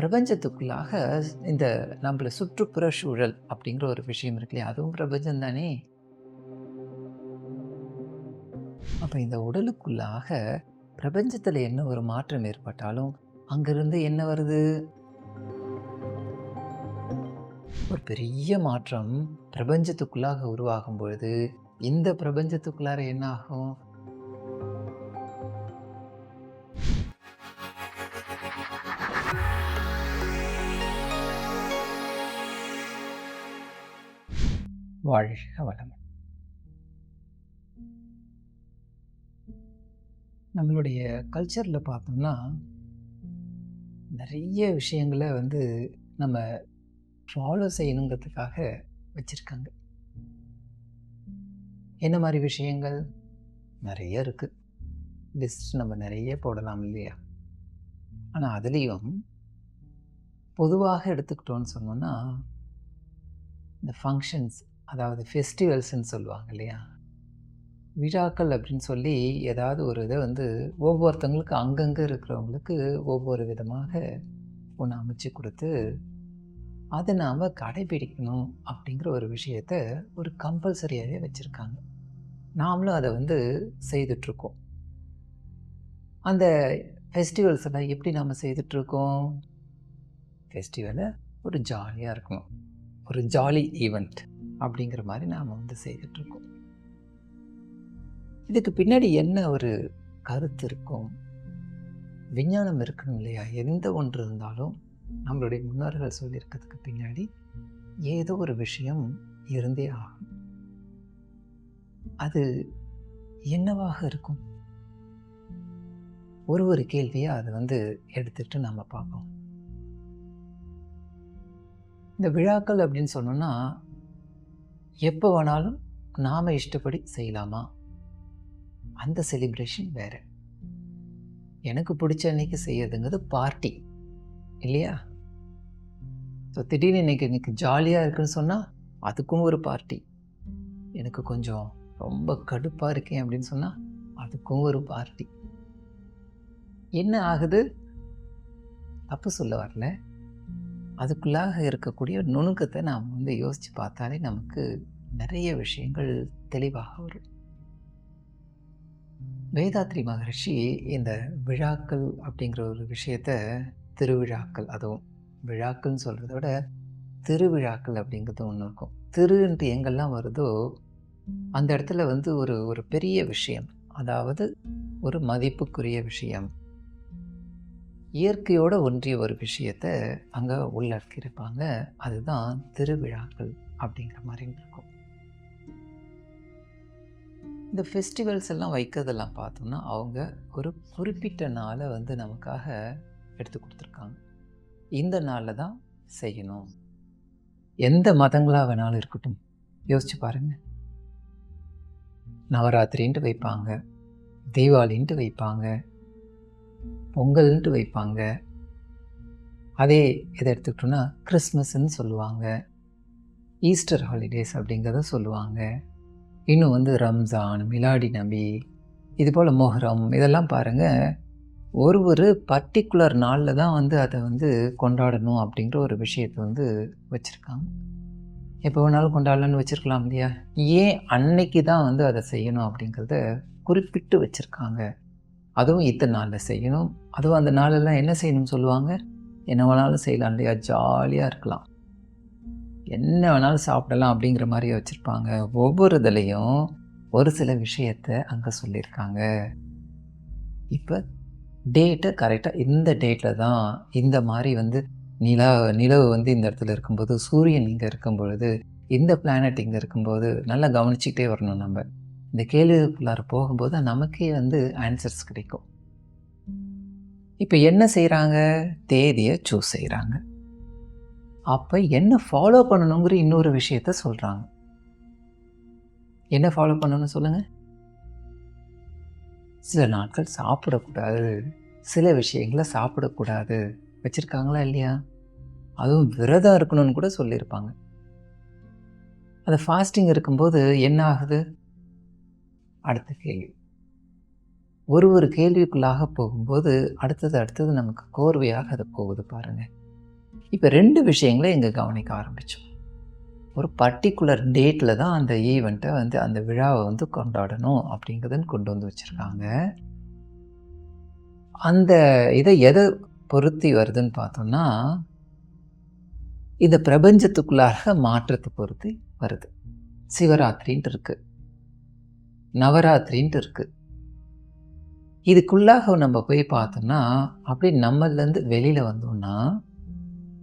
பிரபஞ்சத்துக்குள்ளாக இந்த நம்மள சுற்றுப்புற சூழல் அப்படிங்கிற ஒரு விஷயம் இருக்கு இல்லையா? அதுவும் பிரபஞ்சம் தானே? அப்போ இந்த உடலுக்குள்ளாக பிரபஞ்சத்தில் என்ன ஒரு மாற்றம் ஏற்பட்டாலும் அங்கிருந்து என்ன வருது? ஒரு பெரிய மாற்றம் பிரபஞ்சத்துக்குள்ளாக உருவாகும் பொழுது இந்த பிரபஞ்சத்துக்குள்ளார என்ன ஆகும்? வாழ்க வளம் நம்மளுடைய கல்ச்சரில் பார்த்தோம்னா நிறைய விஷயங்களை வந்து நம்ம ஃபாலோ செய்யணுங்கிறதுக்காக வச்சுருக்காங்க. என்ன மாதிரி விஷயங்கள்? நிறைய இருக்குது லிஸ்ட் நம்ம நிறைய போடலாம் இல்லையா? ஆனால் அதுலேயும் பொதுவாக எடுத்துக்கிட்டோன்னு சொன்னோன்னா இந்த ஃபங்க்ஷன்ஸ் அதாவது ஃபெஸ்டிவல்ஸ்ன்னு சொல்லுவாங்க இல்லையா? விழாக்கள் அப்படின்னு சொல்லி ஏதாவது ஒரு இதை வந்து ஒவ்வொருத்தவங்களுக்கு அங்கங்கே இருக்கிறவங்களுக்கு ஒவ்வொரு விதமாக ஒன்று அமைச்சு கொடுத்து அதை நாம் கடைபிடிக்கணும் அப்படிங்கிற ஒரு விஷயத்த ஒரு கம்பல்சரியாகவே வச்சுருக்காங்க. நாமளும் அதை வந்து செய்துட்ருக்கோம். அந்த ஃபெஸ்டிவல்ஸ் எல்லாம் எப்படி நாம் செய்துட்ருக்கோம்? ஃபெஸ்டிவலை ஒரு ஜாலியாக இருக்கணும். ஒரு ஜாலி ஈவெண்ட். அப்படிங்கிற மாதிரி நாம் வந்து செய்துட்ருக்கோம் இதுக்கு பின்னாடி என்ன ஒரு கருத்து இருக்கும்? விஞ்ஞானம் இருக்கணும் இல்லையா? எந்த ஒன்று இருந்தாலும் நம்மளுடைய முன்னோர்கள் சொல்லியிருக்கிறதுக்கு பின்னாடி ஏதோ ஒரு விஷயம் இருந்தே ஆகும் அது என்னவாக இருக்கும்? ஒரு ஒரு கேள்வியை அதை வந்து எடுத்துட்டு நம்ம பார்ப்போம். இந்த விழாக்கள் அப்படின்னு சொன்னோன்னா எப்போ வேணாலும் நாம் இஷ்டப்படி செய்யலாமா? அந்த செலிப்ரேஷன் வேறு. எனக்கு பிடிச்ச அன்னைக்கு செய்யறதுங்கிறது பார்ட்டி இல்லையா? ஸோ திடீர்னு இன்னைக்கு இன்னைக்கு ஜாலியாக இருக்குன்னு சொன்னால் அதுக்கும் ஒரு பார்ட்டி எனக்கு கொஞ்சம் ரொம்ப கடுப்பாக இருக்கேன் அப்படின்னு சொன்னால் அதுக்கும் ஒரு பார்ட்டி என்ன ஆகுது? தப்பு சொல்ல வரல. அதுக்குள்ளாக இருக்கக்கூடிய நுணுக்கத்தை நாம் வந்து யோசித்து பார்த்தாலே நமக்கு நிறைய விஷயங்கள் தெளிவாக வரும். வேதாத்ரி மகரிஷி இந்த விழாக்கள் அப்படிங்கிற ஒரு விஷயத்த திருவிழாக்கள் அதுவும் விழாக்கள்னு சொல்கிறத விட திருவிழாக்கள் அப்படிங்கிறது ஒன்று இருக்கும். திருன்ட்டு எங்கெல்லாம் வருதோ அந்த இடத்துல வந்து ஒரு ஒரு பெரிய விஷயம் அதாவது ஒரு மதிப்புக்குரிய விஷயம் இயற்கையோடு ஒன்றிய ஒரு விஷயத்தை அங்கே உள்ளடக்கியிருப்பாங்க. அதுதான் திருவிழாக்கள் அப்படிங்கிற மாதிரி இருக்கும். இந்த ஃபெஸ்டிவல்ஸ் எல்லாம் வைக்கிறதெல்லாம் பார்த்தோம்னா அவங்க ஒரு குறிப்பிட்ட நாளை வந்து நமக்காக எடுத்து கொடுத்துருக்காங்க. இந்த நாளில் தான் செய்யணும். எந்த மதங்களாக வேணாலும் இருக்கட்டும். யோசிச்சு பாருங்கள் நவராத்திரின்ட்டு வைப்பாங்க. தீபாவளின்ட்டு வைப்பாங்க. பொங்கல்ன்ட்டு வைப்பாங்க. அதே இதை எடுத்துக்கிட்டோன்னா கிறிஸ்மஸ்ன்னு சொல்லுவாங்க. ஈஸ்டர் ஹாலிடேஸ் அப்படிங்கிறத சொல்லுவாங்க. இன்னும் வந்து ரம்ஜான் மிலாடி நபி இது போல் மொஹரம் இதெல்லாம் பாருங்கள் ஒரு ஒரு பர்டிகுலர் நாளில் தான் வந்து அதை வந்து கொண்டாடணும் அப்படிங்கிற ஒரு விஷயத்தை வந்து வச்சுருக்காங்க. எப்போ வேணாலும் கொண்டாடலான்னு வச்சுருக்கலாம் இல்லையா? ஏன் அன்னைக்கு தான் வந்து அதை செய்யணும் அப்படிங்கிறத குறிப்பிட்டு வச்சுருக்காங்க. அதுவும் இத்தனை நாளில் செய்யணும். அதுவும் அந்த நாளெல்லாம் என்ன செய்யணும்னு சொல்லுவாங்க? என்ன வேணாலும் செய்யலாம் இல்லையா? ஜாலியாக இருக்கலாம். என்ன வேணாலும் சாப்பிடலாம் அப்படிங்கிற மாதிரி வச்சுருப்பாங்க. ஒவ்வொரு இதுலேயும் ஒரு சில விஷயத்தை அங்கே சொல்லியிருக்காங்க. இப்போ டேட்டை கரெக்டாக இந்த டேட்டில் தான் இந்த மாதிரி வந்து நிலா நிலவு வந்து இந்த இடத்துல இருக்கும்போது சூரியன் இங்கே இருக்கும் பொழுது இந்த பிளானட் இங்கே இருக்கும்போது நல்லா கவனிச்சிக்கிட்டே வரணும் நம்ம. இந்த கேள்விக்குள்ளார போகும்போது நமக்கே வந்து ஆன்சர்ஸ் கிடைக்கும். இப்போ என்ன செய்கிறாங்க தேதியை சூஸ் செய்கிறாங்க அப்போ என்ன ஃபாலோ பண்ணணுங்கிற இன்னொரு விஷயத்த சொல்கிறாங்க என்ன ஃபாலோ பண்ணணும்னு சொல்லுங்கள் சில நாட்கள் சாப்பிடக்கூடாது. சில விஷயங்களை சாப்பிடக்கூடாது. வச்சுருக்காங்களா இல்லையா? அதுவும் விரதம் இருக்கணும்னு கூட சொல்லியிருப்பாங்க. அது ஃபாஸ்டிங் இருக்கும்போது என்ன ஆகுது? அடுத்த கேள்வி. ஒரு ஒரு கேள்விக்குள்ளாக போகும்போது அடுத்தது அடுத்தது நமக்கு கோர்வையாக அது போகுது பாருங்கள் இப்போ ரெண்டு விஷயங்களை இங்கே கவனிக்க ஆரம்பித்தோம் ஒரு பர்டிகுலர் டேட்டில் தான் அந்த ஈவெண்ட்டை வந்து அந்த விழாவை வந்து கொண்டாடணும் அப்படிங்கிறதுன்னு கொண்டு வந்து வச்சுருக்காங்க. அந்த இதை எதை பொருத்தி வருதுன்னு பார்த்தோம்னா இந்த பிரபஞ்சத்துக்குள்ளாக மாற்றத்தை பொருத்தி வருது. சிவராத்திரின்ட்டு இருக்குது நவராத்திரின்ட்டு இருக்குது இதுக்குள்ளாக நம்ம போய் பார்த்தோம்னா அப்படி நம்மளேருந்து வெளியில் வந்தோம்னா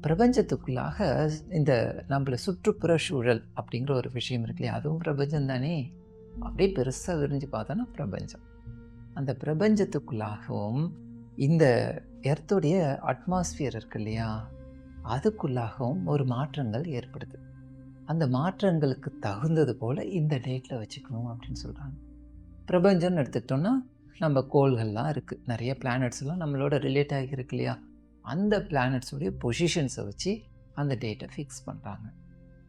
பிரபஞ்சத்துக்குள்ளாக இந்த நம்மளை சுற்றுப்புற சூழல் அப்படிங்கிற ஒரு விஷயம் இருக்கு இல்லையா? அதுவும் பிரபஞ்சம் தானே? அப்படியே பெருசாக விரிஞ்சு பார்த்தோன்னா பிரபஞ்சம். அந்த பிரபஞ்சத்துக்குள்ளாகவும் இந்த எர்த்துடைய அட்மாஸ்பியர் இருக்கு இல்லையா? அதுக்குள்ளாகவும் ஒரு மாற்றங்கள் ஏற்படுது. அந்த மாற்றங்களுக்கு தகுந்தது போல் இந்த டேட்டில் வச்சுக்கணும் அப்படின்னு சொல்கிறாங்க பிரபஞ்சம்னு எடுத்துக்கிட்டோன்னா நம்ம கோள்கள்லாம் இருக்குது நிறைய பிளானட்ஸ்லாம் நம்மளோட ரிலேட் ஆகியிருக்கு இல்லையா? அந்த பிளானட்ஸுடைய பொசிஷன்ஸை வச்சு அந்த டேட்டை ஃபிக்ஸ் பண்ணுறாங்க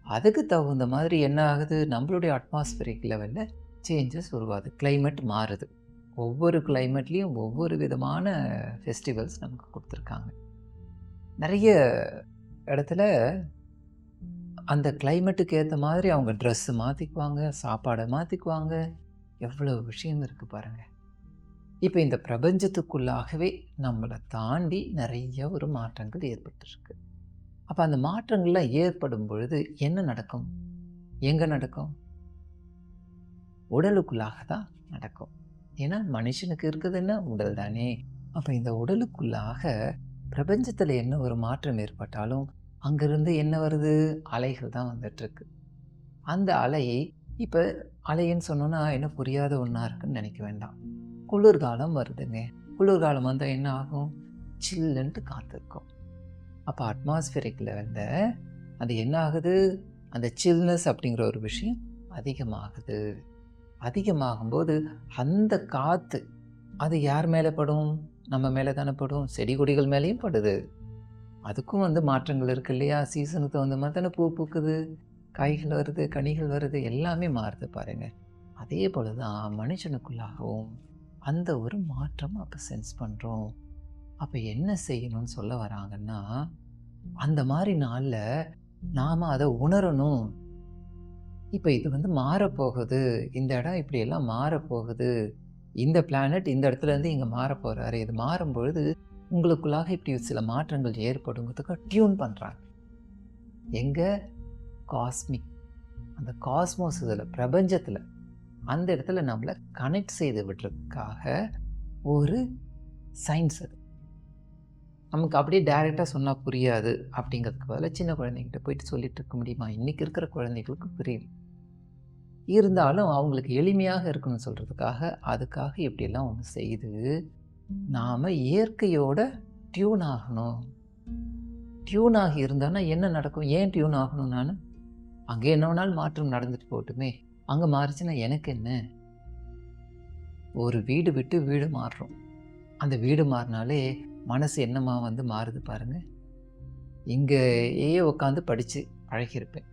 அதுக்கு தகுந்த மாதிரி என்ன ஆகுது? நம்மளுடைய அட்மாஸ்பியரிக் லெவலில் சேஞ்சஸ் உருவாது கிளைமேட் மாறுது. ஒவ்வொரு கிளைமேட்லேயும் ஒவ்வொரு விதமான ஃபெஸ்டிவல்ஸ் நமக்கு கொடுத்துருக்காங்க. நிறைய இடத்துல அந்த கிளைமேட்டுக்கு ஏற்ற மாதிரி அவங்க ட்ரெஸ்ஸு மாற்றிக்குவாங்க சாப்பாடை மாற்றிக்குவாங்க எவ்வளோ விஷயம் இருக்குது பாருங்கள் இப்போ இந்த பிரபஞ்சத்துக்குள்ளாகவே நம்மளை தாண்டி நிறைய ஒரு மாற்றங்கள் ஏற்பட்டுருக்கு. அப்போ அந்த மாற்றங்கள்லாம் ஏற்படும் பொழுது என்ன நடக்கும்? எங்கே நடக்கும்? உடலுக்குள்ளாக தான் நடக்கும். ஏன்னா மனுஷனுக்கு இருக்குது என்ன? உடல் தானே. அப்போ இந்த உடலுக்குள்ளாக பிரபஞ்சத்தில் என்ன ஒரு மாற்றம் ஏற்பட்டாலும் அங்கேருந்து என்ன வருது? அலைகள் தான் வந்துட்டுருக்கு. அந்த அலையை இப்போ அலைன்னு சொன்னோன்னா என்ன புரியாத ஒன்றா இருக்குன்னு நினைக்க வேண்டாம். குளிர்காலம் வருதுங்க. குளிர்காலம் வந்தால் என்ன ஆகும்? சில்லுன்ட்டு காத்திருக்கும். அப்போ அட்மாஸ்பியரிக்கில் வந்த அது என்ன ஆகுது? அந்த சில்னஸ் அப்படிங்கிற ஒரு விஷயம் அதிகமாகுது. அதிகமாகும்போது அந்த காற்று அது யார் மேலே படும்? நம்ம மேலே தானே படும்? செடி கொடிகள் மேலேயும் படுது. அதுக்கும் வந்து மாற்றங்கள் இருக்குது இல்லையா? சீசனுக்கு தகுந்த மாதிரி தானே பூ பூக்குது காய்கள் வருது கனிகள் வருது எல்லாமே மாறுது பாருங்க. அதே போல தான் மனுஷனுக்குள்ளாகவும் அந்த ஒரு மாற்றம் அப்போ சென்ஸ் பண்ணுறோம் அப்போ என்ன செய்யணும்னு சொல்ல வராங்கன்னா அந்த மாதிரி நாளில் நாம் அதை உணரணும். இப்போ இது வந்து மாறப்போகுது இந்த இடம் இப்படியெல்லாம் மாறப்போகுது இந்த பிளானட் இந்த இடத்துலேருந்து இங்கே மாற போகிறாரு இது மாறும்பொழுது உங்களுக்குள்ளாக இப்படி சில மாற்றங்கள் ஏற்படுங்கிறதுக்கு டியூன் பண்ணுறாங்க எங்கே? காஸ்மிக். அந்த காஸ்மோஸ் இதில் பிரபஞ்சத்தில். அந்த இடத்துல நம்மளை கனெக்ட் செய்து விடுறதுக்காக ஒரு சயின்ஸ் அது. நமக்கு அப்படியே டைரெக்டாக சொன்னால் புரியாது அப்படிங்கிறதுக்கு பதிலாக சின்ன குழந்தைங்கிட்ட போயிட்டு சொல்லிட்டு இருக்க முடியுமா? இன்றைக்கி இருக்கிற குழந்தைகளுக்கு புரியும் இருந்தாலும் அவங்களுக்கு எளிமையாக இருக்கணும்னு சொல்கிறதுக்காக அதுக்காக இப்படியெல்லாம் ஒன்று செய்து நாம் இயற்கையோட டியூன் ஆகணும். டியூன் ஆகி இருந்தோன்னா என்ன நடக்கும்? ஏன் டியூன் ஆகணும் நான்? அங்கே என்ன வேணாலும் மாற்றம் நடந்துட்டு போகட்டுமே அங்கே மாறிச்சுன்னா எனக்கு என்ன? ஒரு வீடு விட்டு வீடு மாறுறோம். அந்த வீடு மாறினாலே மனசு என்னமா வந்து மாறுது பாருங்க. இங்கேயே உட்காந்து படித்து பழகியிருப்பேன்.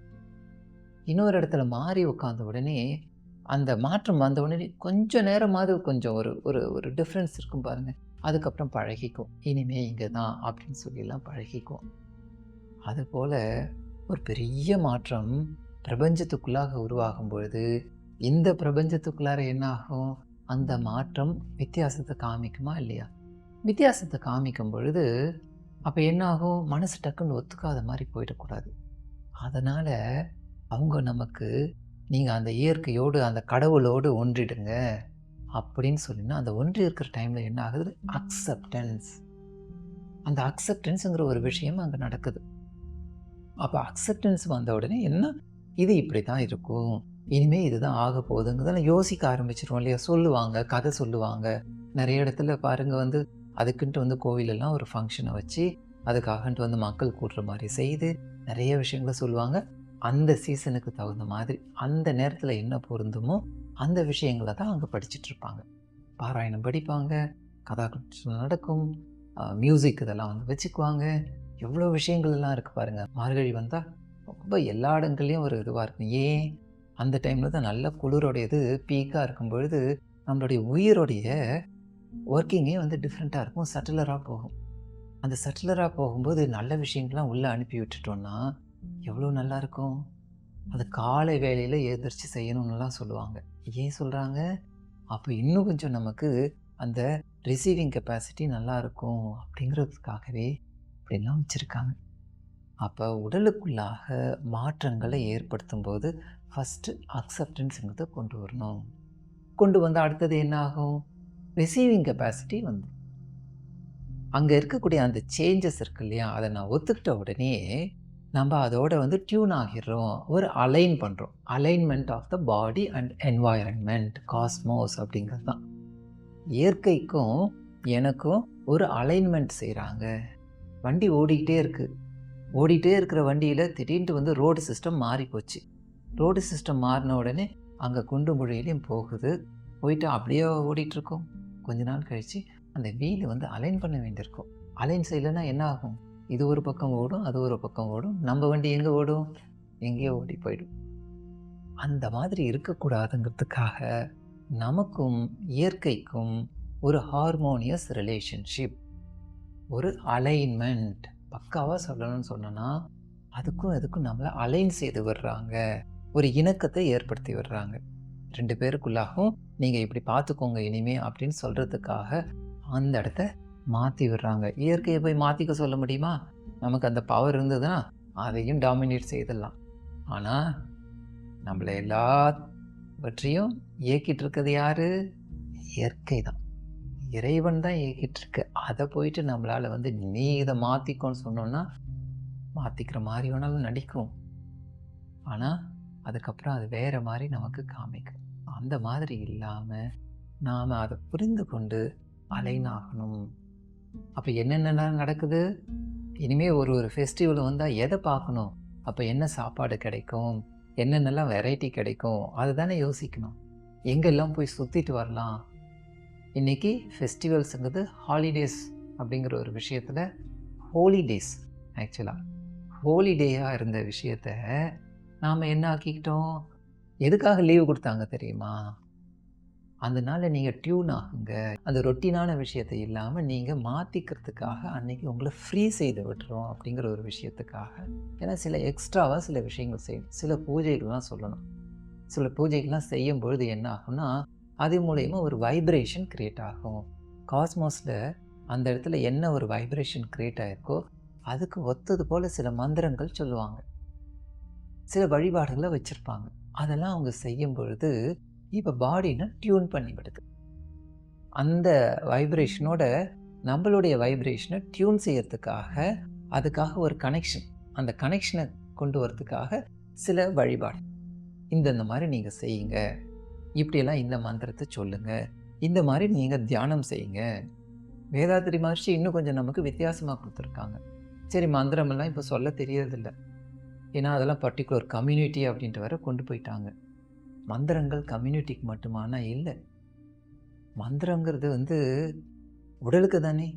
இன்னொரு இடத்துல மாறி உட்காந்த உடனே அந்த மாற்றம் வந்த உடனே கொஞ்சம் நேரமாவது கொஞ்சம் ஒரு ஒரு ஒரு டிஃப்ரென்ஸ் இருக்கும் பாருங்கள் அதுக்கப்புறம் பழகிக்கும். இனிமே இங்கே தான் அப்படின்னு சொல்லிலாம் பழகிக்கும். அதுபோல் ஒரு பெரிய மாற்றம் பிரபஞ்சத்துக்குள்ளாக உருவாகும் பொழுது இந்த பிரபஞ்சத்துக்குள்ளார என்ன ஆகும் அந்த மாற்றம் வித்தியாசத்தை காமிக்குமா இல்லையா? வித்தியாசத்தை காமிக்கும் பொழுது அப்போ என்ன ஆகும் மனசு டக்குன்னு ஒத்துக்காத மாதிரி போயிடக்கூடாது. அதனால் அவங்க நமக்கு நீங்கள் அந்த இயற்கையோடு அந்த கடவுளோடு ஒன்றிடுங்க. அப்படின்னு சொல்லினா அந்த ஒன்றி இருக்கிற டைமில் என்ன ஆகுது? அக்செப்டன்ஸ் அந்த அக்செப்டன்ஸுங்கிற ஒரு விஷயம் அங்கே நடக்குது. அப்போ அக்செப்டன்ஸ் வந்த உடனே என்ன? இது இப்படி தான் இருக்கும். இனிமேல் இதுதான் ஆக போகுதுங்கிறதெல்லாம் யோசிக்க ஆரம்பிச்சிருவோம் இல்லையா? சொல்லுவாங்க கதை சொல்லுவாங்க. நிறைய இடத்துல பாருங்கள் வந்து அதுக்குன்ட்டு வந்து கோவிலெல்லாம் ஒரு ஃபங்க்ஷனை வச்சு அதுக்காகன்ட்டு வந்து மக்கள் கூட்டுற மாதிரி செய்து நிறைய விஷயங்களை சொல்லுவாங்க. அந்த சீசனுக்கு தகுந்த மாதிரி அந்த நேரத்தில் என்ன பொருந்துமோ அந்த விஷயங்களை தான் அங்கே படிச்சுட்டு இருப்பாங்க பாராயணம் படிப்பாங்க கதாகிருஷ்ணம் நடக்கும் மியூசிக் இதெல்லாம் வந்து வச்சுக்குவாங்க. எவ்வளோ விஷயங்கள் எல்லாம் இருக்குது பாருங்கள் மார்கழி வந்தால் ரொம்ப எல்லா இடங்கள்லையும் ஒரு இதுவாக இருக்கும். ஏன்? அந்த டைமில் தான் நல்ல குளிரோடைய இது பீக்காக இருக்கும் பொழுது நம்மளுடைய உயிரோடைய ஒர்க்கிங்கே வந்து டிஃப்ரெண்ட்டாக இருக்கும். சட்டிலராக போகும். அந்த சட்டிலராக போகும்போது நல்ல விஷயங்கள்லாம் உள்ளே அனுப்பி விட்டுட்டோன்னா எவ்வளோ நல்லா இருக்கும் அது காலை வேலையில் எதிர்த்து செய்யணும்னுலாம் சொல்லுவாங்க. ஏன் சொல்கிறாங்க அப்போ இன்னும் கொஞ்சம் நமக்கு அந்த ரிசீவிங் கெப்பாசிட்டி நல்லா இருக்கும் அப்படிங்கிறதுக்காகவே இப்படிலாம் வச்சுருக்காங்க. அப்போ உடலுக்குள்ளாக மாற்றங்களை ஏற்படுத்தும் போது ஃபஸ்ட்டு அக்செப்டன்ஸுங்கிறத கொண்டு வரணும். கொண்டு வந்தால் அடுத்தது என்ன ஆகும் ரிசீவிங் கெப்பாசிட்டி வந்து. அங்கே இருக்கக்கூடிய அந்த சேஞ்சஸ் இருக்கு இல்லையா? அதை நான் ஒத்துக்கிட்ட உடனே நம்ம அதோட வந்து டியூன் ஆகிடுறோம். ஒரு அலைன் பண்ணுறோம் alignment of the body and environment cosmos அப்படிங்கிறது தான். இயற்கைக்கும் எனக்கும் ஒரு அலைன்மெண்ட் செய்கிறாங்க வண்டி ஓடிக்கிட்டே இருக்குது ஓடிக்கிட்டே இருக்கிற வண்டியில் திடீர்னு வந்து ரோடு சிஸ்டம் மாறி போச்சு ரோடு சிஸ்டம் மாறின உடனே அங்கே குண்டு முழையிலையும் போகுது. போயிட்டு அப்படியே ஓடிட்டுருக்கோம். கொஞ்ச நாள் கழித்து அந்த வீல் வந்து அலைன் பண்ண வேண்டியிருக்கும். அலைன் செய்யலைன்னா என்ன ஆகும்? இது ஒரு பக்கம் ஓடும் அது ஒரு பக்கம் ஓடும். நம்ம வண்டி எங்கே ஓடும்? எங்கேயோ ஓடி போயிடும். அந்த மாதிரி இருக்கக்கூடாதுங்கிறதுக்காக நமக்கும் இயற்கைக்கும் ஒரு ஹார்மோனியஸ் ரிலேஷன்ஷிப் ஒரு அலைன்மெண்ட் பக்காவாக சொல்லணும்னு சொன்னோன்னா அதுக்கும் அதுக்கும் நம்மளை அலைன் செய்து விடுறாங்க. ஒரு இணக்கத்தை ஏற்படுத்தி விடுறாங்க. ரெண்டு பேருக்குள்ளாகவும் நீங்கள் இப்படி பார்த்துக்கோங்க இனிமே அப்படின்னு சொல்கிறதுக்காக அந்த இடத்த மாற்றி விடுறாங்க. இயற்கையை போய் மாற்றிக்க சொல்ல முடியுமா? நமக்கு அந்த பவர் இருந்ததுன்னா அதையும் டாமினேட் செய்திடலாம். ஆனால் நம்மளை எல்லாவற்றையும் இயக்கிட்டு இருக்கிறது யாரு? இயற்கை தான். இறைவன் தான் இயக்கிட்டு இருக்கு. அதை போயிட்டு நம்மளால் வந்து நீ இதை மாற்றிக்கோன்னு சொன்னோன்னா மாற்றிக்கிற மாதிரி வேணாலும் நடிக்கும். ஆனால் அதுக்கப்புறம் அது வேறு மாதிரி நமக்கு காமிக்கும். அந்த மாதிரி இல்லாமல் நாம் அதை புரிந்து கொண்டு அலைனாகணும் அப்போ என்னென்னலாம் நடக்குது? இனிமேல் ஒரு ஒரு ஃபெஸ்டிவல் வந்தால் எதை பார்க்கணும்? அப்போ என்ன சாப்பாடு கிடைக்கும்? என்னென்னலாம் வெரைட்டி கிடைக்கும்? அதை தானே யோசிக்கணும். எங்கெல்லாம் போய் சுற்றிட்டு வரலாம்? இன்றைக்கி ஃபெஸ்டிவல்ஸுங்கிறது ஹாலிடேஸ் அப்படிங்கிற ஒரு விஷயத்தில் ஹோலிடேஸ் ஆக்சுவலாக ஹோலிடேயாக இருந்த விஷயத்த நாம் என்ன ஆக்கிக்கிட்டோம்? எதுக்காக லீவு கொடுத்தாங்க தெரியுமா? அதனால நீங்கள் டியூன் ஆகுங்க. அந்த ரொட்டீனான விஷயத்தை இல்லாமல் நீங்கள் மாற்றிக்கிறதுக்காக அன்றைக்கி உங்களை ஃப்ரீ செய்து விட்டுருவோம் அப்படிங்கிற ஒரு விஷயத்துக்காக. ஏன்னா சில எக்ஸ்ட்ராவாக சில விஷயங்கள் செய்யணும். சில பூஜைகள்லாம் சொல்லணும். சில பூஜைகள்லாம் செய்யும் பொழுது என்ன ஆகும்னா அது மூலயமா ஒரு வைப்ரேஷன் க்ரியேட் ஆகும். காஸ்மோஸில் அந்த இடத்துல என்ன ஒரு வைப்ரேஷன் க்ரியேட் ஆகிருக்கோ அதுக்கு ஒத்தது போல் சில மந்திரங்கள் சொல்லுவாங்க. சில வழிபாடுகளை வச்சுருப்பாங்க. அதெல்லாம் அவங்க செய்யும் பொழுது இப்போ பாடினை டியூன் பண்ணி விடுது. அந்த வைப்ரேஷனோட நம்மளுடைய வைப்ரேஷனை டியூன் செய்யறதுக்காக அதுக்காக ஒரு கனெக்ஷன் அந்த கனெக்ஷனை கொண்டு வரதுக்காக சில வழிபாடு. இந்தந்த மாதிரி நீங்கள் செய்யுங்க. இப்படியெல்லாம் இந்த மந்திரத்தை சொல்லுங்கள் இந்த மாதிரி நீங்கள் தியானம் செய்யுங்க. வேதாத்திரி மகர்ஷி இன்னும் கொஞ்சம் நமக்கு வித்தியாசமாக கொடுத்துருக்காங்க. சரி மந்திரமெல்லாம் இப்போ சொல்ல தெரியறதில்ல. ஏன்னா அதெல்லாம் பர்டிகுலர் கம்யூனிட்டி அப்படின்ட்டு வர கொண்டு போயிட்டாங்க. மந்திரங்கள் கம்யூனிட்டிக்கு மட்டுமானா இல்லை. மந்திரங்கிறது வந்து உடலுக்கு தானே.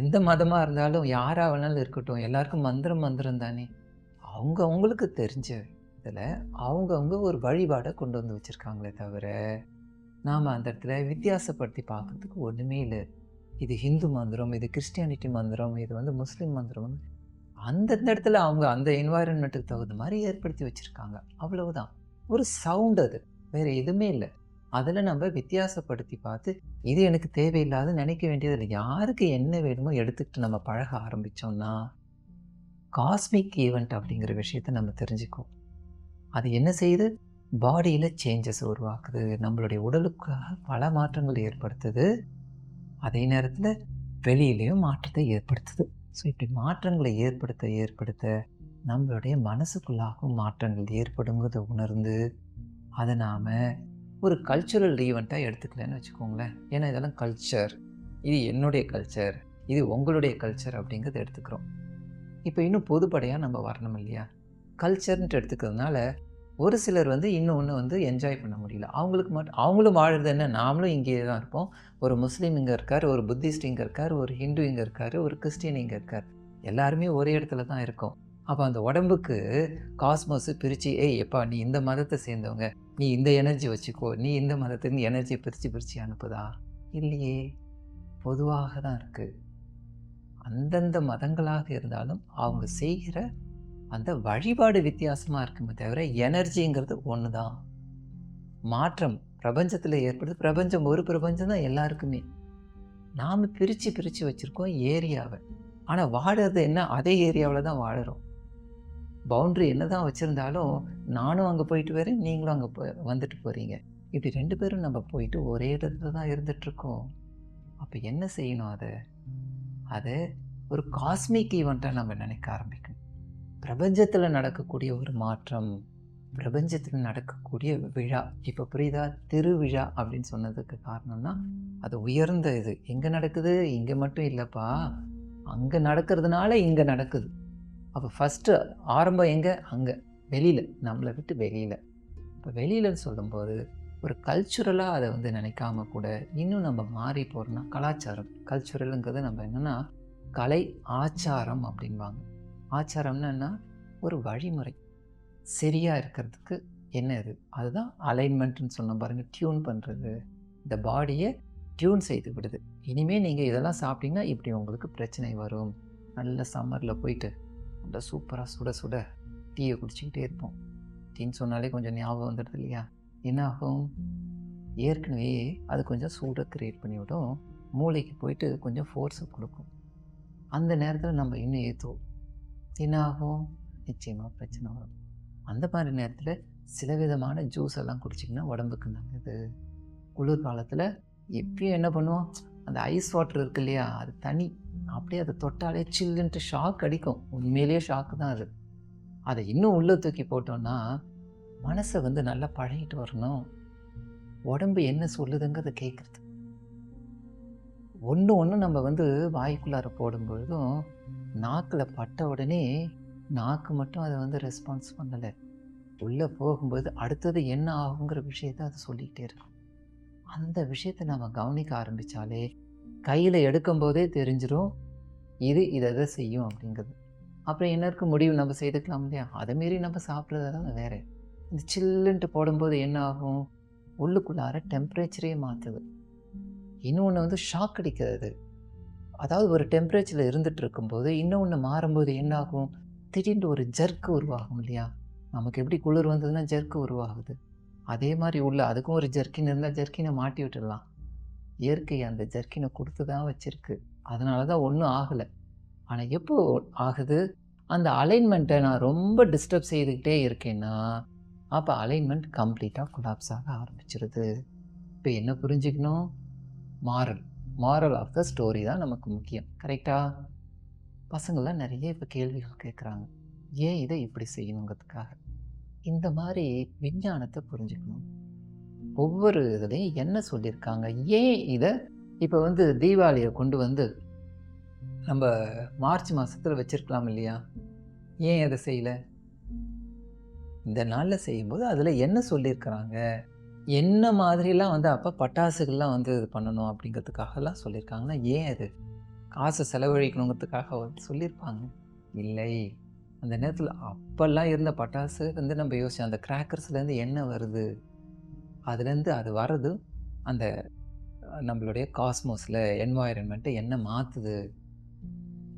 எந்த மதமாக இருந்தாலும் யாராக வேணாலும் இருக்கட்டும் எல்லாருக்கும் மந்திரம் மந்திரம் தானே. அவங்க அவங்களுக்கு தெரிஞ்ச இதில் அவங்கவுங்க ஒரு வழிபாடை கொண்டு வந்து வச்சுருக்காங்களே தவிர நாம் அந்த இடத்துல வித்தியாசப்படுத்தி பார்க்குறதுக்கு ஒன்றுமே இல்லை. இது ஹிந்து மந்திரம் இது கிறிஸ்டியானிட்டி மந்திரம் இது வந்து முஸ்லீம் மந்திரம் அந்தந்த இடத்துல அவங்க அந்த என்வாயரன்மெண்ட்டுக்கு தகுந்த மாதிரி ஏற்படுத்தி வச்சுருக்காங்க. அவ்வளவுதான். ஒரு சவுண்ட் அது. வேறு எதுவுமே இல்லை. அதில் நம்ம வித்தியாசப்படுத்தி பார்த்து இது எனக்கு தேவையில்லாத நினைக்க வேண்டியதில்லை. யாருக்கு என்ன வேணுமோ எடுத்துக்கிட்டு நம்ம பழக ஆரம்பித்தோம்னா காஸ்மிக் ஈவெண்ட் அப்படிங்கிற விஷயத்த நம்ம தெரிஞ்சுக்குவோம். அது என்ன செய்யுது? பாடியில் சேஞ்சஸ் உருவாக்குது. நம்மளுடைய உடலுக்காக பல மாற்றங்கள் ஏற்படுத்துது. அதே நேரத்தில் வெளியிலையும் மாற்றத்தை ஏற்படுத்துது. ஸோ இப்படி மாற்றங்களை ஏற்படுத்த ஏற்படுத்த நம்மளுடைய மனசுக்குள்ளாகும் மாற்றங்கள் ஏற்படுங்கிறத உணர்ந்து அதை நாம் ஒரு கல்ச்சுரல் ஈவெண்ட்டாக எடுத்துக்கலன்னு வச்சுக்கோங்களேன். ஏன்னா இதெல்லாம் கல்ச்சர் இது என்னுடைய கல்ச்சர் இது உங்களுடைய கல்ச்சர் அப்படிங்கிறத எடுத்துக்கிறோம். இப்போ இன்னும் பொதுப்படையாக நம்ம வரணும் இல்லையா? கல்ச்சர்ன்ட்டு எடுத்துக்கிறதுனால ஒரு சிலர் வந்து இன்னொன்று வந்து என்ஜாய் பண்ண முடியல. அவங்களுக்கு மட்டும் அவங்களும் வாழுறது என்ன? நாமளும் இங்கேயே தான் இருப்போம். ஒரு முஸ்லீம் இங்கே இருக்கார் ஒரு புத்திஸ்ட் இங்கே இருக்கார் ஒரு ஹிந்து இங்கே இருக்கார் ஒரு கிறிஸ்டின் இங்கே இருக்கார். எல்லாருமே ஒரே இடத்துல தான் இருக்கோம். அப்போ அந்த உடம்புக்கு காஸ்மோஸு பிரித்து ஏய் எப்பா நீ இந்த மதத்தை சேர்ந்தவங்க. நீ இந்த எனர்ஜி வச்சுக்கோ. நீ இந்த மதத்துக்கு எனர்ஜியை பிரித்து பிரித்து அனுப்புதா? இல்லையே. பொதுவாக தான் இருக்குது அந்தந்த மதங்களாக இருந்தாலும் அவங்க செய்கிற அந்த வழிபாடு வித்தியாசமாக இருக்குமே தவிர எனர்ஜிங்கிறது ஒன்று தான். மாற்றம் பிரபஞ்சத்தில் ஏற்படுது. பிரபஞ்சம் ஒரு பிரபஞ்சம் தான் எல்லாருக்குமே. நாம் பிரித்து பிரித்து வச்சுருக்கோம் ஏரியாவை. ஆனால் வாடுறது என்ன? அதே ஏரியாவில் தான் வாழறோம். பவுண்ட்ரி என்ன தான் வச்சுருந்தாலும் நானும் அங்கே போயிட்டு வரேன் நீங்களும் அங்கே போ வந்துட்டு போகிறீங்க இப்படி ரெண்டு பேரும் நம்ம போயிட்டு ஒரே இடத்துல தான் இருந்துகிட்ருக்கோம் அப்போ என்ன செய்யணும் அதை? அதை ஒரு காஸ்மிக் ஈவெண்ட்டாக நம்ம நினைக்க ஆரம்பிக்கணும். பிரபஞ்சத்தில் நடக்கக்கூடிய ஒரு மாற்றம் பிரபஞ்சத்தில் நடக்கக்கூடிய விழா. இப்போ புரியுதா? திருவிழா அப்படின்னு சொன்னதுக்கு காரணம்னா அது உயர்ந்த இது எங்கே நடக்குது? இங்கே மட்டும் இல்லைப்பா. அங்கே நடக்கிறதுனால இங்கே நடக்குது. அப்போ ஃபஸ்ட்டு ஆரம்பம் எங்கே? அங்கே. வெளியில். நம்மளை விட்டு வெளியில். இப்போ வெளியிலன்னு சொல்லும்போது ஒரு கல்ச்சுரலாக அதை வந்து நினைக்காம கூட இன்னும் நம்ம மாறி போகிறோம்னா கலாச்சாரம் கல்ச்சுரலுங்கிறது நம்ம என்னென்னா கலை ஆச்சாரம் அப்படின்வாங்க. ஆச்சாரம்னா என்ன? ஒரு வழிமுறை. சரியாக இருக்கிறதுக்கு என்ன இது? அதுதான் அலைன்மெண்ட்னு சொன்னோம் பாருங்கள் டியூன் பண்ணுறது இந்த பாடியை டியூன் செய்து விடுது. இனிமேல் நீங்கள் இதெல்லாம் சாப்பிட்டீங்கன்னா இப்படி உங்களுக்கு பிரச்சனை வரும். நல்ல சம்மரில் போயிட்டு நல்லா சூப்பராக சுட சுட டீயை குடிச்சிக்கிட்டே இருப்போம். டீன்னு சொன்னாலே கொஞ்சம் ஞாபகம் வந்துடுது இல்லையா? என்ன ஆகும் ஏற்கனவே அது கொஞ்சம் சூடை க்ரியேட் பண்ணிவிடும் மூளைக்கு போயிட்டு கொஞ்சம் ஃபோர்ஸை கொடுக்கும். அந்த நேரத்தில் நம்ம இன்னும் ஏற்றுவோம் என்ன ஆகும் நிச்சயமாக பிரச்சனை வரும். அந்த மாதிரி நேரத்தில் சில விதமான ஜூஸ் எல்லாம் குடிச்சிங்கன்னா உடம்புக்கு நல்லது. குளிர் காலத்தில் எப்பயும் என்ன பண்ணுவோம்? அந்த ஐஸ் வாட்டர் இருக்கு இல்லையா அது தனி. அப்படியே அதை தொட்டாலே சில்லுன்ட்டு ஷாக் அடிக்கும். உண்மையிலேயே ஷாக்கு தான் அது. அதை இன்னும் உள்ளே தூக்கி போட்டோன்னா மனசை வந்து நல்லா பழகிட்டு வரணும். உடம்பு என்ன சொல்லுதுங்கிறத கேட்குறது. ஒன்று ஒன்று நம்ம வந்து வாய்க்குள்ளார போடும்பொழுதும் நாக்கில் பட்ட உடனே நாக்கு மட்டும் அதை வந்து ரெஸ்பான்ஸ் பண்ணலை. உள்ளே போகும்போது அடுத்தது என்ன ஆகுங்கிற விஷயத்தை அது சொல்லிக்கிட்டே இருக்கும் அந்த விஷயத்தை நம்ம கவனிக்க ஆரம்பித்தாலே கையில் எடுக்கும்போதே தெரிஞ்சிடும் இது இதை இதை செய்யும் அப்படிங்கிறது. அப்புறம் என்னருக்கு முடிவு நம்ம செய்துக்கலாம் இல்லையா? அதை மீறி நம்ம சாப்பிட்றது தான் வேறு. இந்த சில்லுன்ட்டு போடும்போது என்ன ஆகும்? உள்ளுக்குள்ளார டெம்பரேச்சரே மாற்றுது இன்னொன்று வந்து ஷாக் அடிக்கிறது அதாவது ஒரு டெம்பரேச்சரில் இருந்துகிட்டு இருக்கும்போது இன்னொன்று மாறும்போது என்னாகும் திடீர்னு ஒரு ஜர்க்கு உருவாகும் இல்லையா? நமக்கு எப்படி குளிர் வந்ததுன்னா ஜர்க்கு உருவாகுது. அதே மாதிரி உள்ள அதுக்கும் ஒரு ஜெர்கின் இருந்தால் ஜெர்கினை மாட்டி விட்டுடலாம். இயற்கை அந்த ஜெர்கினை கொடுத்து தான் வச்சுருக்கு. அதனால தான் ஒன்றும் ஆகலை. ஆனால் எப்போ ஆகுது? அந்த அலைன்மெண்ட்டை நான் ரொம்ப டிஸ்டர்ப் செய்துக்கிட்டே இருக்கேன்னா அப்போ அலைன்மெண்ட் கம்ப்ளீட்டாக கொலாப்ஸ் ஆக ஆரம்பிச்சிருது. இப்போ என்ன புரிஞ்சுக்கணும்? Moral moral of the story தான் நமக்கு முக்கியம். கரெக்டாக பசங்கள்லாம் நிறைய இப்போ கேள்விகள் கேட்குறாங்க ஏன் இதை இப்படி செய்யணுங்கிறதுக்காக? இந்த மாதிரி விஞ்ஞானத்தை புரிஞ்சுக்கணும். ஒவ்வொரு இதுலேயும் என்ன சொல்லியிருக்காங்க ஏன் இதை இப்போ வந்து தீபாவளியை கொண்டு வந்து நம்ம மார்ச் மாதத்தில் வச்சுருக்கலாம் இல்லையா? ஏன் அதை செய்யலை? இந்த நாளில் செய்யும்போது அதில் என்ன சொல்லியிருக்கிறாங்க என்ன மாதிரிலாம் வந்து அப்போ பட்டாசுகள்லாம் வந்து இது பண்ணணும் அப்படிங்கிறதுக்காகலாம் சொல்லியிருக்காங்கன்னா ஏன் அது? காசை செலவழிக்கணுங்கிறதுக்காக வந்து சொல்லியிருப்பாங்க இல்லை. அந்த நேரத்தில் அப்போல்லாம் இருந்த பட்டாசு வந்து நம்ம யோசிச்சோம் அந்த கிராக்கர்ஸ்லேருந்து என்ன வருது? அதுலேருந்து அது வர்றது அந்த நம்மளுடைய காஸ்மோஸில் என்வாயரன்மெண்ட்டை என்ன மாற்றுது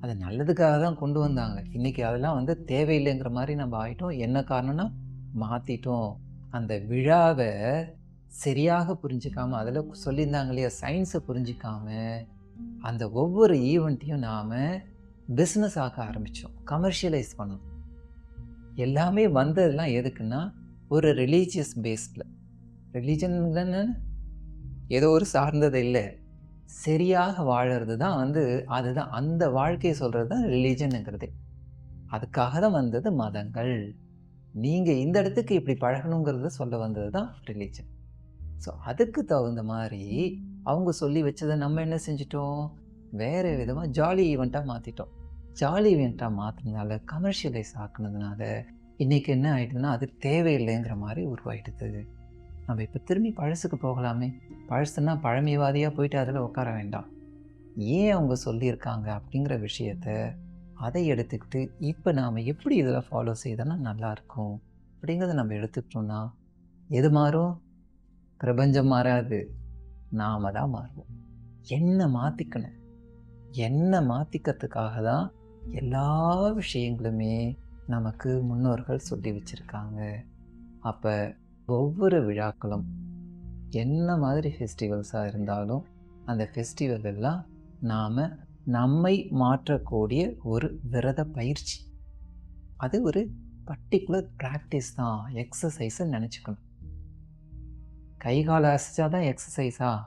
அது நல்லதுக்காக தான் கொண்டு வந்தாங்க. இன்றைக்கி அதெல்லாம் வந்து தேவையில்லைங்கிற மாதிரி நம்ம ஆகிட்டோம் என்ன காரணம்னா மாற்றிட்டோம் அந்த விழாவை சரியாக புரிஞ்சிக்காமல் அதில் சொல்லியிருந்தாங்க இல்லையா சயின்ஸை புரிஞ்சிக்காமல் அந்த ஒவ்வொரு ஈவெண்ட்டையும் நாம் பிஸ்னஸ் ஆக்க ஆரம்பித்தோம் கமர்ஷியலைஸ் பண்ணோம். எல்லாமே வந்ததெல்லாம் எதுக்குன்னா ஒரு ரிலீஜியஸ் பேஸ்டில் ரிலீஜன் ஏதோ ஒரு சார்ந்தது இல்லை. சரியாக வாழறது தான் வந்து அதுதான் அந்த வாழ்க்கையை சொல்கிறது தான் ரிலீஜனுங்கிறது அதுக்காக தான் வந்தது மதங்கள். நீங்கள் இந்த இடத்துக்கு இப்படி பழகணுங்கிறத சொல்ல வந்தது தான் ரிலீஜன் ஸோ அதுக்கு தகுந்த மாதிரி அவங்க சொல்லி வச்சதை நம்ம என்ன செஞ்சிட்டோம்? வேறு விதமாக ஜாலி ஈவெண்ட்டாக மாற்றிட்டோம் ஜாலி ஈவெண்ட்டாக மாற்றினதுனால கமர்ஷியலைஸ் ஆக்குனதுனால இன்றைக்கி என்ன ஆகிடுதுன்னா அது தேவையில்லைங்கிற மாதிரி உருவாயிடுது. நம்ம இப்போ திரும்பி பழசுக்கு போகலாமே. பழசுன்னா பழமைவாதியாக போயிட்டு அதில் உட்கார வேண்டாம். ஏன் அவங்க சொல்லியிருக்காங்க அப்படிங்கிற விஷயத்த அதை எடுத்துக்கிட்டு இப்போ நாம் எப்படி இதில் ஃபாலோ செய்தோன்னா நல்லாயிருக்கும். அப்படிங்கிறத நம்ம எடுத்துக்கிட்டோம்னா எது மாறும்? பிரபஞ்சம் மாறாது. நாம் தான் மாறுவோம். என்ன மாற்றிக்கணும் என்னை மாற்றிக்கிறதுக்காக தான் எல்லா விஷயங்களுமே நமக்கு முன்னோர்கள் சொல்லி வச்சுருக்காங்க. அப்போ ஒவ்வொரு விழாக்களும் என்ன மாதிரி ஃபெஸ்டிவல்ஸாக இருந்தாலும் அந்த ஃபெஸ்டிவல் எல்லாம் நாம் நம்மை மாற்றக்கூடிய ஒரு விரத பயிற்சி. அது ஒரு பர்டிகுலர் ப்ராக்டிஸ் தான் எக்ஸசைஸ்ன்னு நினச்சிக்கணும். கை காலை அசைச்சா தான் எக்ஸசைஸா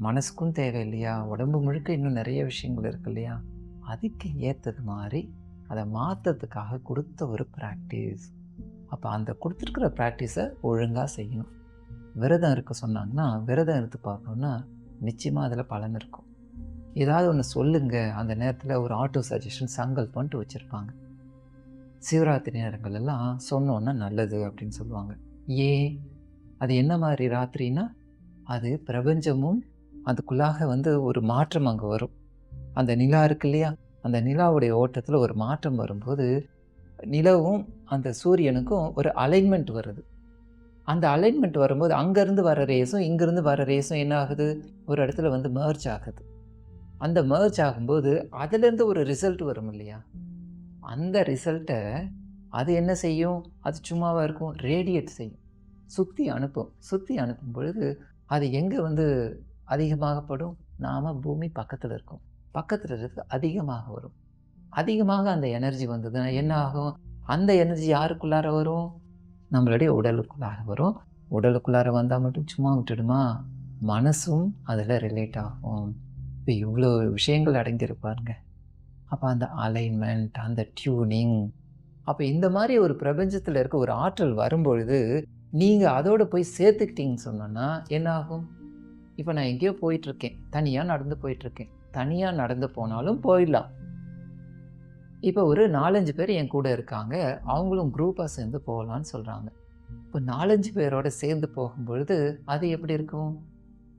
மனசுக்கும் தேவை இல்லையா உடம்பு முழுக்க இன்னும் நிறைய விஷயங்கள் இருக்கு இல்லையா? அதுக்கு ஏற்றது மாதிரி அதை மாற்றுறதுக்காக கொடுத்த ஒரு ப்ராக்டிஸ் அப்போ அந்த கொடுத்துருக்குற ப்ராக்டிஸை ஒழுங்காக செய்யணும். விரதம் இருக்க சொன்னாங்கன்னா விரதம் எடுத்து பார்த்தோன்னா நிச்சயமாக அதில் பலன் இருக்கும். ஏதாவது ஒன்று சொல்லுங்கள் அந்த நேரத்தில் ஒரு ஆட்டோ சஜஷன் சங்கல்பன்ட்டு வச்சுருப்பாங்க. சிவராத்திரி நேரங்கள் எல்லாம் சொன்னோன்னா நல்லது அப்படின்னு சொல்லுவாங்க. ஏன்? அது என்ன மாதிரி ராத்திரின்னா அது பிரபஞ்சமும் அதுக்குள்ளாக வந்து ஒரு மாற்றம் அங்கே வரும். அந்த நிலா இருக்கு இல்லையா? அந்த நிலாவுடைய ஓட்டத்தில் ஒரு மாற்றம் வரும்போது நிலவும் அந்த சூரியனுக்கும் ஒரு அலைன்மெண்ட் வருது. அந்த அலைன்மெண்ட் வரும்போது அங்கேருந்து வர ரேஸும் இங்கேருந்து வர ரேஸும் என்ன ஆகுது? ஒரு இடத்துல வந்து மர்ஜ் ஆகுது. அந்த மர்ஜ் ஆகும்போது அதுலேருந்து ஒரு ரிசல்ட் வரும் இல்லையா? அந்த ரிசல்ட்டை அது என்ன செய்யும்? அது சும்மாவாக இருக்கும்? ரேடியேட் செய்யும். சுற்றி அனுப்பும். சுற்றி அனுப்பும் பொழுது அது எங்கே வந்து அதிகமாகப்படும்? நாம் பூமி பக்கத்தில் இருக்கோம். பக்கத்தில் இருக்கிறது அதிகமாக வரும். அதிகமாக அந்த எனர்ஜி வந்ததுன்னா என்ன ஆகும்? அந்த எனர்ஜி யாருக்குள்ளார வரும்? நம்மளுடைய உடலுக்குள்ளார வரும். உடலுக்குள்ளார வந்தால் மட்டும் சும்மா விட்டுடுமா? மனசும் அதில் ரிலேட் ஆகும். இப்போ இவ்வளோ விஷயங்கள் அடங்கியிருப்பாருங்க. அப்போ அந்த அலைன்மெண்ட் அந்த டியூனிங் அப்போ இந்த மாதிரி ஒரு பிரபஞ்சத்தில் இருக்க ஒரு ஆற்றல் வரும்பொழுது நீங்கள் அதோடு போய் சேர்த்துக்கிட்டீங்கன்னு சொன்னோன்னா என்ன ஆகும்? இப்போ நான் எங்கேயோ போயிட்டுருக்கேன் தனியாக நடந்து போயிட்டுருக்கேன் தனியாக நடந்து போனாலும் போயிடலாம். இப்போ ஒரு நாலஞ்சு பேர் என் கூட இருக்காங்க. அவங்களும் குரூப்பாக சேர்ந்து போகலான்னு சொல்கிறாங்க இப்போ நாலஞ்சு பேரோட சேர்ந்து போகும்பொழுது அது எப்படி இருக்கும்?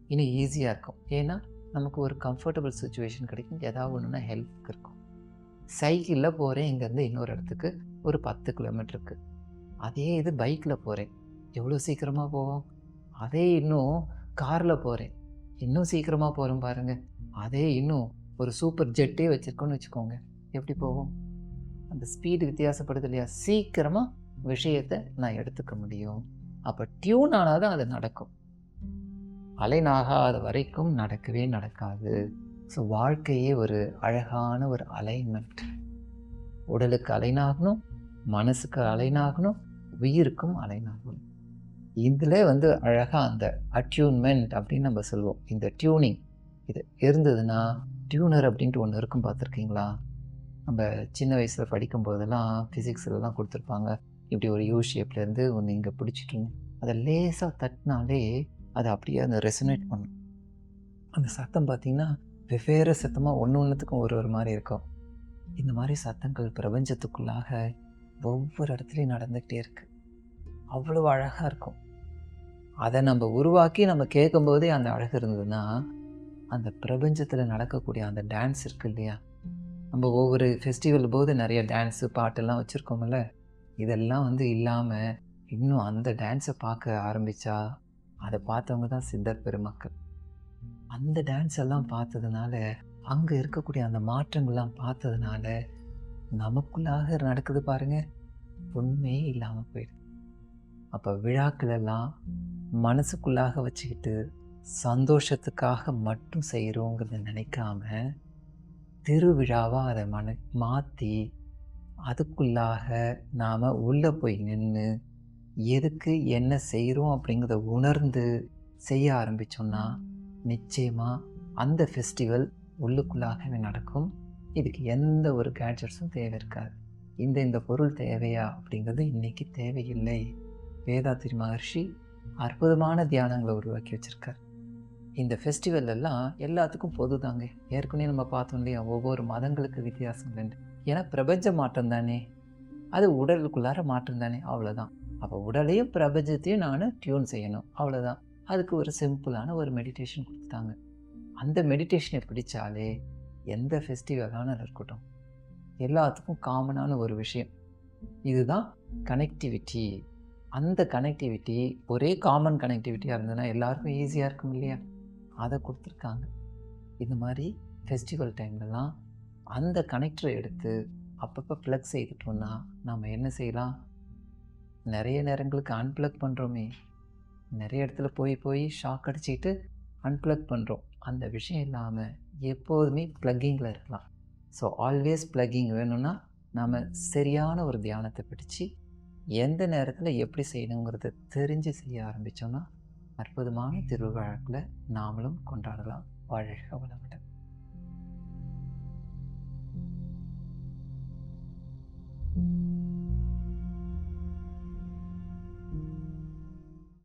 இன்னும் ஈஸியாக இருக்கும். ஏன்னா நமக்கு ஒரு கம்ஃபர்டபுள் சுச்சுவேஷன் கிடைக்கும். ஏதாவது ஒன்றுனா ஹெல்ப் இருக்கும். சைக்கிளில் போகிறேன் இங்கேருந்து இன்னொரு இடத்துக்கு ஒரு பத்து கிலோமீட்டருக்கு அதே இது பைக்கில் போகிறேன் எவ்வளோ சீக்கிரமாக போவோம்? அதே இன்னும் காரில் போகிறேன் இன்னும் சீக்கிரமாக போகிறோம் பாருங்கள் அதே இன்னும் ஒரு சூப்பர் ஜெட்டே வச்சுருக்கோன்னு வச்சுக்கோங்க. எப்படி போகும்? அந்த ஸ்பீடு வித்தியாசப்படுது இல்லையா? சீக்கிரமாக விஷயத்தை நான் எடுத்துக்க முடியும். அப்போ டியூன் ஆனால் தான் அது நடக்கும். அலைநாகாத வரைக்கும் நடக்கவே நடக்காது. ஸோ வாழ்க்கையே ஒரு அழகான ஒரு அலைன்மெண்ட் உடலுக்கு அலைனாகணும் மனசுக்கு அலைனாகணும் உயிருக்கும் அலைனாகணும். இதில் வந்து அழகாக அந்த அட்யூன்மெண்ட் அப்படின்னு நம்ம சொல்லுவோம் இந்த டியூனிங் இது இருந்ததுன்னா டியூனர் அப்படின்ட்டு ஒன்று இருக்கும் பார்த்துருக்கீங்களா? நம்ம சின்ன வயசில் படிக்கும் போதெல்லாம் ஃபிசிக்ஸ்லலாம் கொடுத்துருப்பாங்க. இப்படி ஒரு யூ ஷேப்லேருந்து ஒன்று இங்கே பிடிச்சிட்டு அதை லேசாக தட்டினாலே அது அப்படியே அந்த ரெசனேட் பண்ணும். அந்த சத்தம் பார்த்திங்கன்னா வெவ்வேறு சத்தமாக ஒன்று ஒன்றுத்துக்கும் ஒரு ஒரு மாதிரி இருக்கும். இந்த மாதிரி சத்தங்கள் பிரபஞ்சத்துக்குள்ளாக ஒவ்வொரு இடத்துலையும் நடந்துக்கிட்டே இருக்குது அவ்வளோ அழகாக இருக்கும். அதை நம்ம உருவாக்கி நம்ம கேட்கும்போதே அந்த அழகு இருந்ததுன்னா அந்த பிரபஞ்சத்தில் நடக்கக்கூடிய அந்த டான்ஸ் இருக்கு இல்லையா? நம்ம ஒவ்வொரு ஃபெஸ்டிவல் போது நிறைய டான்ஸு பாட்டெல்லாம் வச்சுருக்கோம்ல. இதெல்லாம் வந்து இல்லாமல் இன்னும் அந்த டான்ஸை பார்க்க ஆரம்பித்தா அதை பார்த்தவங்க தான் சித்தர் பெருமக்கள். அந்த டான்ஸ் எல்லாம் பார்த்ததுனால அங்கே இருக்கக்கூடிய அந்த மாற்றங்கள்லாம் பார்த்ததுனால நமக்குள்ளாக நடக்குது பாருங்க உண்மையே இல்லாமல் போயிடுது. அப்போ விழாக்கள் எல்லாம் மனசுக்குள்ளாக வச்சுக்கிட்டு சந்தோஷத்துக்காக மட்டும் செய்கிறோங்கிறத நினைக்காம திருவிழாவாக அதை மன மாற்றி அதுக்குள்ளாக நாம் உள்ளே போய் நின்று எதுக்கு என்ன செய்கிறோம் அப்படிங்கிறத உணர்ந்து செய்ய ஆரம்பித்தோம்னா நிச்சயமாக அந்த ஃபெஸ்டிவல் உள்ளுக்குள்ளாகவே நடக்கும். இதுக்கு எந்த ஒரு கேட்ஜெட்ஸும் தேவை இருக்காது. இந்த இந்த பொருள் தேவையா அப்படிங்கிறது இன்றைக்கி தேவையில்லை. வேதாத்திரி மகர்ஷி அற்புதமான தியானங்களை உருவாக்கி வச்சுருக்கார். இந்த ஃபெஸ்டிவல் எல்லாம் எல்லாத்துக்கும் பொது தாங்க ஏற்கனவே நம்ம பார்த்தோம் இல்லையா ஒவ்வொரு மதங்களுக்கு வித்தியாசம் இல்லைன்னு ஏன்னா பிரபஞ்ச மாற்றம் தானே. அது உடலுக்குள்ளார மாற்றம் தானே அவ்வளோதான் அப்போ உடலையும் பிரபஞ்சத்தையும் நான் டியூன் செய்யணும் அவ்வளோதான் அதுக்கு ஒரு சிம்பிளான ஒரு மெடிடேஷன் கொடுத்தாங்க அந்த மெடிடேஷனை பிடிச்சாலே எந்த ஃபெஸ்டிவலான இருக்கட்டும். எல்லாத்துக்கும் காமனான ஒரு விஷயம். இதுதான் கனெக்டிவிட்டி அந்த கனெக்டிவிட்டி ஒரே காமன் கனெக்டிவிட்டியாக இருந்ததுன்னா எல்லாருக்கும் ஈஸியாக இருக்கும் இல்லையா? அதை கொடுத்துருக்காங்க. இந்த மாதிரி ஃபெஸ்டிவல் டைம்லலாம் அந்த கனெக்டரை எடுத்து அப்பப்போ ப்ளக் செய்துட்டோம்னா நாம் என்ன செய்யலாம்? நிறைய நேரங்களுக்கு அன்பிளக் பண்ணுறோமே நிறைய இடத்துல போய் போய் ஷாக் அடிச்சுக்கிட்டு அன்பிளக் பண்ணுறோம் அந்த விஷயம் இல்லாமல் எப்போதுமே ப்ளக்கிங்கில் இருக்கலாம். ஸோ ஆல்வேஸ் ப்ளக்கிங் வேணும்னா நாம் சரியான ஒரு தியானத்தை பிடிச்சி எந்த நேரத்தில் எப்படி செய்யணுங்கிறத தெரிஞ்சு செய்ய ஆரம்பித்தோன்னா அற்புதமான திருவிழாக்களை நாமளும் கொண்டாடலாம். வாழ்க வளமுடன்.